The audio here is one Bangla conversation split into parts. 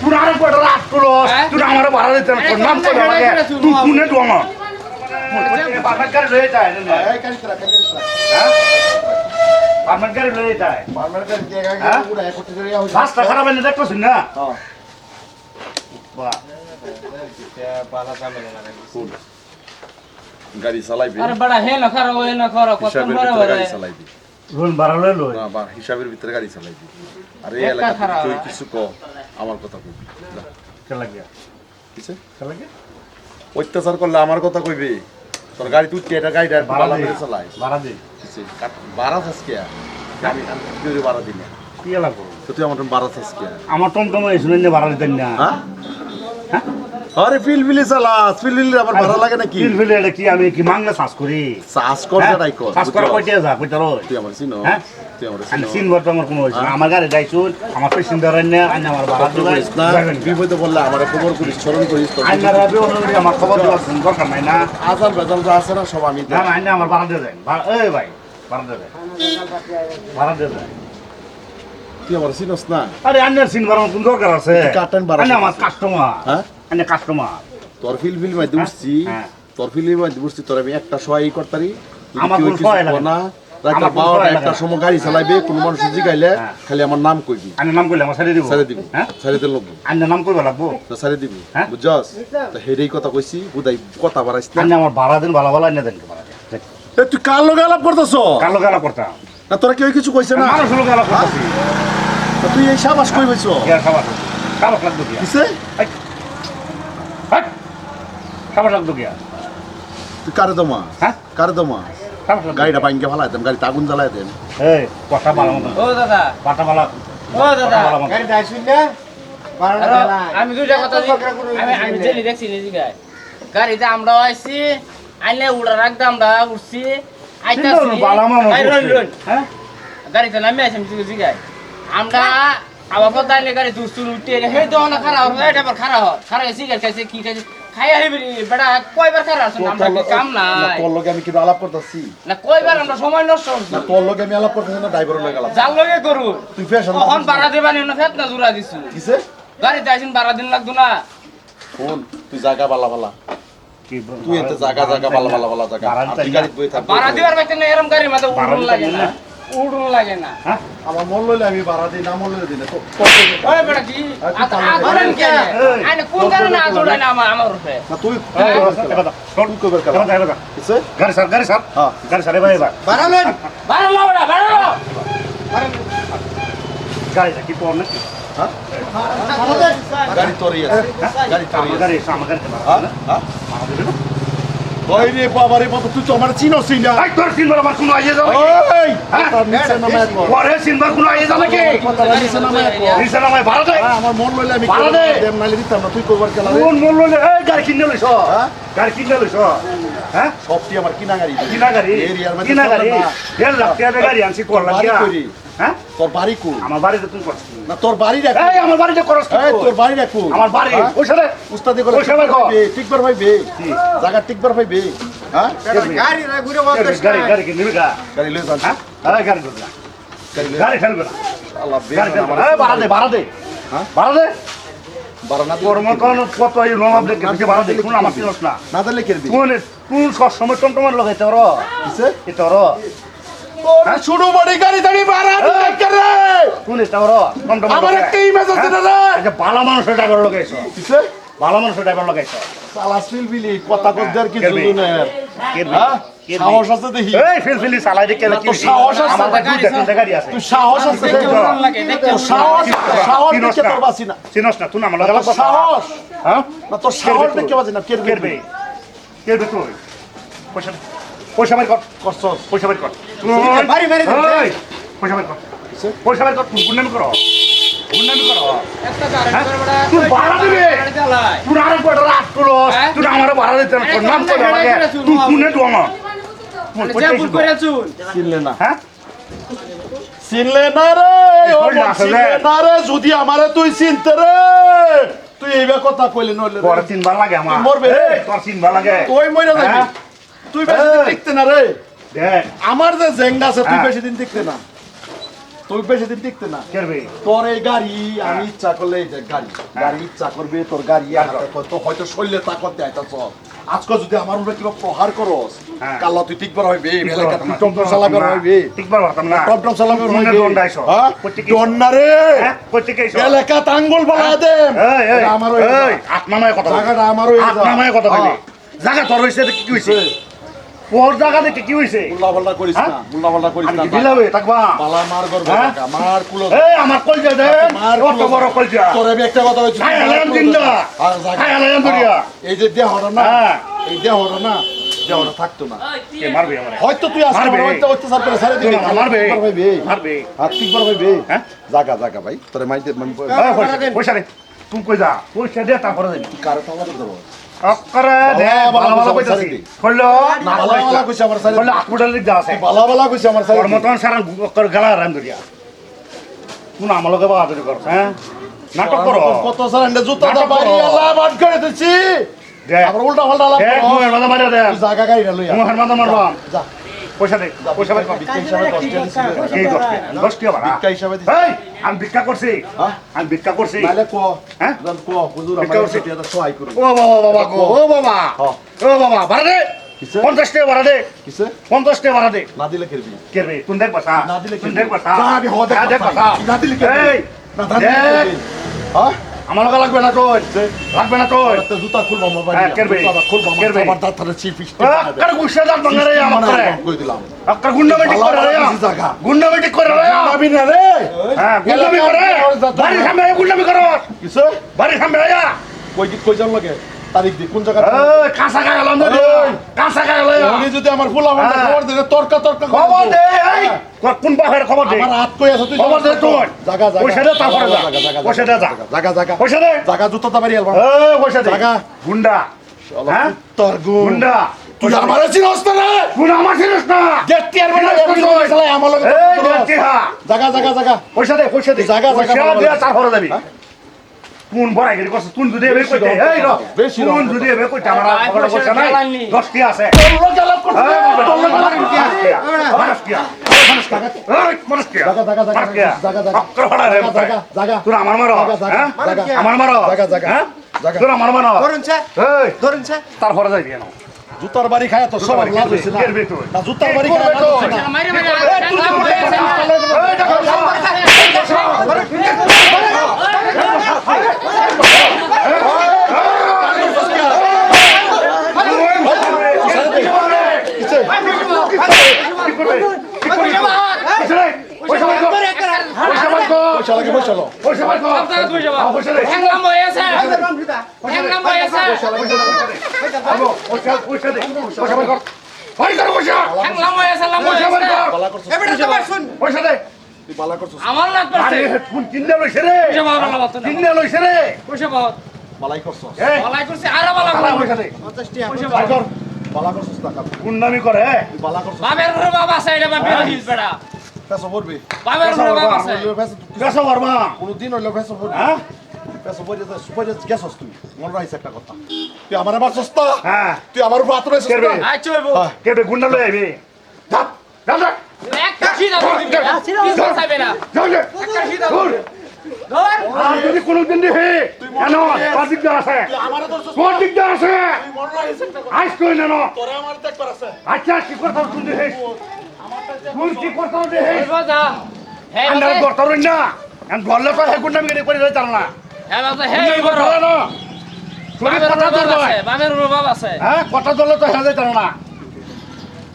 তুই আরে কয়টা রাত করো হ্যাঁ? তুই আমার ভাড়া দিতে না নাম আমাকে? তুই? কোনে আমার লয়ে যায় হ্যাঁ? পারমেন্ট লয়ে যায়? রাস্তা খারাপ এনে দেখতেছিস না? বাহ। গাড়ি চালাইবি? আরে বড় হে না খারাপ হে না খারাপ কত বড় বড়। গাড়ি চালাইবি। রুল ভাড়া লই। না বা হিসাবের ভিতরে গাড়ি চালাইবি। আরে এলাকা তুই কিছু ক। আমার কথা কইবি যা, লাগিয়া কিসে? কে লাগিয়া অত্যাচার করলে আমার কথা কইবি। তোর গাড়ি তুই এটা গাড়ি ভাড়া দিয়ে চালাই ভাড়া দে। কিসে? কাট- বাড়া থাস কে? গাড়ি আমি ভাড়া দিই না কি এলা করো তো তুই আমার বাড়া কে? আমার টমটমে শুনে নিয়ে ভাড়া দিতেন না। হ্যাঁ? হ্যাঁ? আরে ফিলফিলি চালাস ফিলফিলি আবার ভাড়া লাগে নাকি? তিল ফেলে এটা কি? আমি কি মাংনা শ্বাস করি? চাষ কর হ্যাঁ? যাই কর। শ্বাস করা? কইতে যা কইতে রই তুই আমার চিনো হ্যাঁ? তুই আমার আমি চিনো। তো আমার কোনো হয়েছে আমার গাড়ি আমার না আইন আমার ভাড়া না বিপদে বললে আমার খবর করিস স্মরণ করিস তোর আইন রাবে অনুযায়ী আমার খবর দেওয়ার কোনো দরকার নাই না। আজাল বেজাল যা আছে না সব আমি না না আইন আমার ভাড়া দিয়ে দেন। এই ভাই ভাড়া দিয়ে দেন। ভাড়া দিয়ে দেন। তুই আমার চিনোস না? আরে আইনের আমার কোন দরকার আছে। কাটেন বাড়া আমার কাস্টমার হ্যাঁ? আইন কাস্টমার তোর ফিল ফিল মাই দুসছি হ্যাঁ। তোর ফিল ফিল মাই দুসছি তোর আমি একটা সহায় করতারি। আমার কোনো সহায় লাগে না। রাত বারোটা একটা। সময় গাড়ি চালাইবে কোন মানুষ জিগাইলে হ্যাঁ। খালি আমার নাম কইবি। আইনের নাম করলে আমার ছেড়ে দিব। ছেড়ে দিবি। হ্যাঁ? ছেড়ে দিল লোক আইনের নাম করবে লাগবো? তো ছেড়ে দিবি। হ্যাঁ? বুঝছস? তো হেডেই কথা কইছি বুদাই কথা বাড়াইছ না। আমার ভাড়া দিন ভালো ভালো আইনে দেন। এ, তুই কার লগে আলাপ করতেছ? কালো গালা করতাম। না তোরা কেউ কিছু কইছে না? মানুষ লোক গালা করতাছি। তা তুই এই সাবাস কই বইছ? খাবার খাবার লাগতো কি খাবার লাগতো কি তুই কারে দমা? হ্যাঁ? কারে দমা? খাবার গাড়িটা বাইঙ্গে ফালাই দেন গাড়িতে আগুন জ্বালাই দেন এই কথা ভালো ও দাদা। পাটা ভালো ও দাদা। আমি দুইটা কথা আমি আমি জেনে দেখছি নিজে গায়ে। গাড়িতে আমরা আইছি আইলে উড়া রাখতে আমরা উঠছি আইতাছি। হ্যাঁ? গাড়িতে নামে আছি আমি জিগাই আমরা আবার পথ আইলে গাড়ি হে তো খারাপ এটা আবার খারাপ খারাপ সিগারেট খাইছে কি খাইছে? খাই আহিবি বেটা কয়বার আমরা কি কাম নাই? তোর লগে আমি কিন্তু আলাপ করতেছি। না কয়বার আমরা সময় নষ্ট করছি? না তোর লগে আমি আলাপ করতেছি না ড্রাইভারের লগে আলাপ যার লগে করু তুই ফ্যাশন তখন বাড়া দিবানি না? ফেত না জোড়া দিছু। কিসে? গাড়িতে আইসিন বাড়া দিন লাগতো না। ফোন তুই জায়গা বালা বালা। তুই এতে জায়গা জায়গা বালা বালা বালা জায়গা আর। গাড়ি বই থাক বাড়া দিবার বাইতে না এরম গাড়ি মাথা উড়ুন লাগে না। উড়ুন লাগে না হ্যাঁ আমার মন লইলে আমি ভাড়া দিই না মন লইলে তো ওই বেটা কি আদরেন কে। আইনে কোন কারণে আদরাই না আমার আমার উপরে না তুই দাও। শোন, কালা দাও, এবার দাও। কিসে গাড়ি সার গাড়ি সার হ্যাঁ গাড়ি সার এবার এবার বাড়ালেন বাড়া লো বেটা গাড়ি কি পর নাকি হ্যাঁ গাড়ি তোরই আছে গাড়ি তোরই আছে আমার গাড়ি হ্যাঁ হ্যাঁ? ওই রে বাবা তুই তো আমার চিনোসই না এই, তোর সিনবার আমার কোনো আইয়ে যাবে কি? ওই হ্যাঁ? তার নিচে নামায় কর পরে সিনবার কোনো আইয়ে যাবে কি? নিচে নামায় কর নিচে নামায় ভাড়া দে। হ্যাঁ, আমার মন লইলে আমি ভাড়া দে। দেম নাইলে দিতাম না তুই কইবার গেলা রে কোন মূল্য নে- এই, গাড়ি কিনে লইছ? হ্যাঁ? গাড়ি কিনে লইছ? হ্যাঁ? সবটি আমার কিনা গাড়ি কিনা গাড়ি? এরিয়ার মধ্যে কিনা গাড়ি? দেড় লাখ টাকা গাড়ি আনছি, কর বাড়ি লাগিয়া। কইরি হ্যাঁ? তোর বাড়ি কই আমার বাড়িতে তুমি। না তোর বাড়ি রাখ এই, আমার বাড়িতে করস এই তোর বাড়ি রাখ আমার বাড়ি। হ্যাঁ? ওই সাথে উস্তাদি করে ওই সময় কর। টিকবার ভাইবে কি? জায়গা টিকবার ভাইবে হ্যাঁ? গাড়ি গাড়ি গাড়ি কিনে নিবি গা? গাড়ি লই যান। হ্যাঁ? এই, গাড়ি গাড়ি গাড়ি ফেলবে না। আল্লাহ গাড়ি ফেলবে না। ভাড়া দে ভাড়া হ্যাঁ? ভাড়া না দিলে কোন কোন সব সময় টমটমের লগে তোর কিসে? তোর ছোট বাড়ি গাড়ি দাঁড়ি দিলে করে কোন এ তোর টমটমের আমার একটা ইমেজ আছে না রে আচ্ছা ভালো মানুষের ড্রাইভার লগাইছ কিসে? ভালো মানুষের ড্রাইভার লগাইছ সালাস ফিলবিলি কথা কদ্দার কি। হ্যাঁ কেরবি। সাহস আছে দেখি। এই ফিলফিলি চালাই দে কেন না, তোর সাহস আছে? আমার দুইটা তিনটা গাড়ি আছে। তুই সাহস আছে দেখতে সাহস সাহস দেখে তোর বাসি না। চিনস না তুই আমার লগে সাহস। হ্যাঁ? না তোর সাহস দেখে বাসি না কেরবি কেরবে। কেরবে তুই। পয়সা পয়সা কর। করছস পয়সা বাড়ি কর। বাড়ি বাড়ি ওই, পয়সা বাড়ি কর। পয়সা বাড়ি কর গুন্ডামি কর। গুন্ডামি কর। একটা গাড়ি? করে বেটা তুই ভাড়া দিবি? তুই আরে কয়টা রাত করো? তুই আমার ভাড়া দিতে না তোর নাম তুই চিনলে না। হ্যাঁ? চিনলে না রে? চিনলে না যদি আমারে তুই চিনতে রে। তুই এইবার কথা কইলে নইলে। পরে তিনবার লাগে আমার। মরবে। তোর তিনবার লাগে। তুই মইরা যাবি। হ্যাঁ? তুই বেশি দিন। টিকতে না রে? দেখ আমার যে জেংডা আছে তুই হ্যাঁ। বেশি দিন টিকতে না। তুই বেশি দিন টিকতে না। করবে। তোর এই গাড়ি আমি ইচ্ছা করলে এই যে গাড়ি গাড়ি ইচ্ছা করবে তোর গাড়ি তো হয়তো শরীরে তাকত দেয় তা চল আজকে যদি আমার উপরে কিবা প্রহার করস হ্যাঁ। কাল্লা তুই টিকবার হইবে টমটম ঠিক চালাবার। হইবে ঠিক বলতাম না। টমটম চালাবার তুমি না হইবে। হ্যাঁ? দন্ডা রে? হ্যাঁ? এলাকা তাঙ্গুল এই, এই, আমার হইবে এই, আপনামায় কথা জায়গাটা আমার হইবে আপনামায় কথা বলি। জায়গা তোর হইছে কি হইছে? ওর জায়গা দেখে কি হইছে? মুল্লা পাল্লা করিস হ্যাঁ? না মুল্লা পাল্লা করিস না দিলাবে, থাকবা? পালা মার করবে হ্যাঁ? টাকা, মার কুলো এই, আমার কলজা দে। কুলো বড় কলজা। তোর আমি একটা কথা বলছি হায় আলাম জিন্দা। হায় আলাম দরিয়া। এই যে দেহটা না হ্যাঁ। এই দেহটা না দেহটা থাকতো না কে মারবে আমারে? হয়তো তুই মারবে। আমার হয়তো অত্যাচার করে ছেড়ে দিবি আমার মারবে। মারবে। হাত ভাইবে হ্যাঁ? জাগা জাগা ভাই তোরে মাইতে মানে পয়সা, দে। তুই কই যা? পয়সা দে, তারপরে যাবি। কারে আমাদের দেবো হ্যাঁ? নাটক করো। কত এন্ডে জুতা বাইরে। আল্লাহ বাদ করে দিছি। আবার উল্টা মারিয়া দে। জাগা গাড়ি লইয়া মারবাম। যা। এই, আমি ভিক্ষা করছি। হ্যাঁ? আমি ভিক্ষা করছি। হ্যাঁ? ও বাবা বাবা ও বাবা। হ্যাঁ। ও বাবা কিসে? পঞ্চাশ টাকা ভাড়া দে। পঞ্চাশ টাকা ভাড়া দে। না দিলে খেলবি। রে তুই দেখ বাসা? না দিলে দেখ বাসা? হ্যাঁ, দেখ বাসা। খেলবি। না দিলে দেখ। হ্যাঁ আমার লগে লাগবে না তোর লাগবে না তোর একটা জুতা খুলবো আমার বাড়ি। হ্যাঁ, খেলবি। খুলবো আমার দাঁত ধরে চিপ ইস্ট আক্কার গুছা দাঁত ভাঙা রে আমার করে কই দিলাম। আক্কার গুন্ডা মিটিং করে রে। ভালো ভালো জায়গা। গুন্ডা মিটিং করে রে। যাবি না রে হ্যাঁ গুন্ডামি করে। বাড়ির সামনে গুন্ডামি করো। কিসে বাড়ির সামনে আয়া। কই কই জান লাগে? তারিখ দি কোন জায়গা? কাঁচা খাই গেলাম কাঁচা খাই গেলাম উনি যদি আমার ফুলা হ্যাঁ। খবর দিলে তর্কা তর্কা খবর দে। কোন বাহের খবর দে আমার হাত কই আছে? তুই খবর দে তুই জায়গা জায়গা পয়সা দে তারপরে যা। পয়সা দে যা। জায়গা জায়গা পয়সা দে। জায়গা জুতা তা বাড়ি আলবা এ পয়সা দে। জাগা। গুন্ডা। হ্যাঁ? তোর গুন্ডা। তুই আমারে চিনস না তুই আমার ছিলিস না। দেখতে আর বেটা চিনস? করে চালাই আমার লগে জায়গা জায়গা জায়গা পয়সা দে পয়সা দে। জাগা, জাগা, পয়সা দে তারপরে যাবি। হ্যাঁ? কোন বড়াই গেলি করছিস তুই যদি এবে কইতে এই র বেশি রকম যদি কথা। কইতে আমার খবর করছে নাই 10 টি আছে তোর লগে আলাপ করছিস এই, তোর লগে আলাপ মানুষ করছিস মানুষ? এই, মানুষ? জাগা, জাগা, জাগা, মানুষ কিয়া? জাগা, জাগা। ভাড়া রে জাগা, জাগা, জাগা। আমার মারো হ্যাঁ? আমার মারো জাগা, জাগা। হ্যাঁ? জাগা। আমার মারো ধরুন স্যার এই, ধরুন স্যার তারপরে যাইবি কেন জুতার বাড়ি খায় তো সব বাড়ি লাভ হইছে না না জুতার বাড়ি খায় না মাইরে মাইরে এই, তুই পয়সা পয়সা। পয়সা। পয়সা লাগে পয়সা লো পয়সা বের কর। জায়গা তুই যাবা। পয়সা দে। হ্যাংলাম হয়ে আছে। হ্যাংলাম হয়ে আছে। আবো, পয়সা, পয়সা দে। পয়সা বের কর। বের কর পয়সা। হ্যাংলাম হয়ে আছে, লাম হয়ে পয়সা বের আছে। এবারে তোমার শুন পয়সা দে। তুই বালা করছিস আমার লাগ আরে, পাচ্ছে। কোন কিনে লইছে রে? পয়সা পাওয়ার আল্লাহ বাতো না। কিনে লইছে রে? পয়সা পাওয়ার। বালাই করছিস বালাই করছে, আরও বালা শালা করছে। পয়সা দে। পয়সা বের পাওয়ার। কর। বালা করছিস টাকা গুন্ডামি করে, হ্যাঁ? তুই বালা করছিস বাপের ঘরে বাপ আছে, এটা বাপের হিস বেটা। পেছো পড়বি বাপের ঘরে বাপ আছে। পেশা করবা। কোনদিন হইল পেছো পড়বি হ্যাঁ? পেছো পড়ে যা সুপারে গেছস তুই মন রাইছে একটা কথা তুই আমার আবার সস্তা হ্যাঁ। তুই আমার উপর আতর আচ্ছা। হ্যাঁ। কে বে গুন্ডা লই আইবি? যদি কোনোদিন দেখি, কেন? তোর দিকদার আছে। তো তোর দিকদার আছে। আইস কই আচ্ছা, কি করতাম তুই দেখিস? তুই কি করতাম দেখিস? হইবো যা। হে না। তো করে না। বাবা। হয় কথা ধরবা। আছে। হ্যাঁ, কথা ধরলে তো হে যাইতাম না।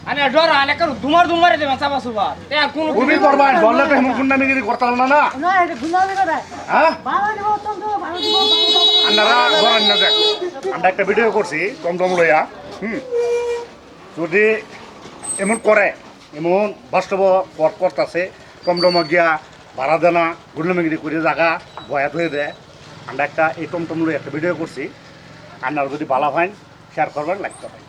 আনে ডর আনে কারও দুমার দুমারে দেবেন চাপা সুবা তে আর কোন তুমি করবা, তো হেমন গুন্ডামি করে করতাম না না। না এটা করে। হ্যাঁ? ভালো দিব ভালো দিব আপনারা ধরেন না দেখ। আমরা একটা ভিডিও করছি টমটম লইয়া। হুম? যদি এমন করে এমন বাস্তব পথ করতেছে টমটম গিয়া ভাড়া দেনা গুন্ডামিগিরি করে জায়গা বয়াত হয়ে দেয় আমরা একটা এই টমটম লই একটা ভিডিও করছি। আপনারা যদি ভালো হয় শেয়ার করবেন লাইক করবেন।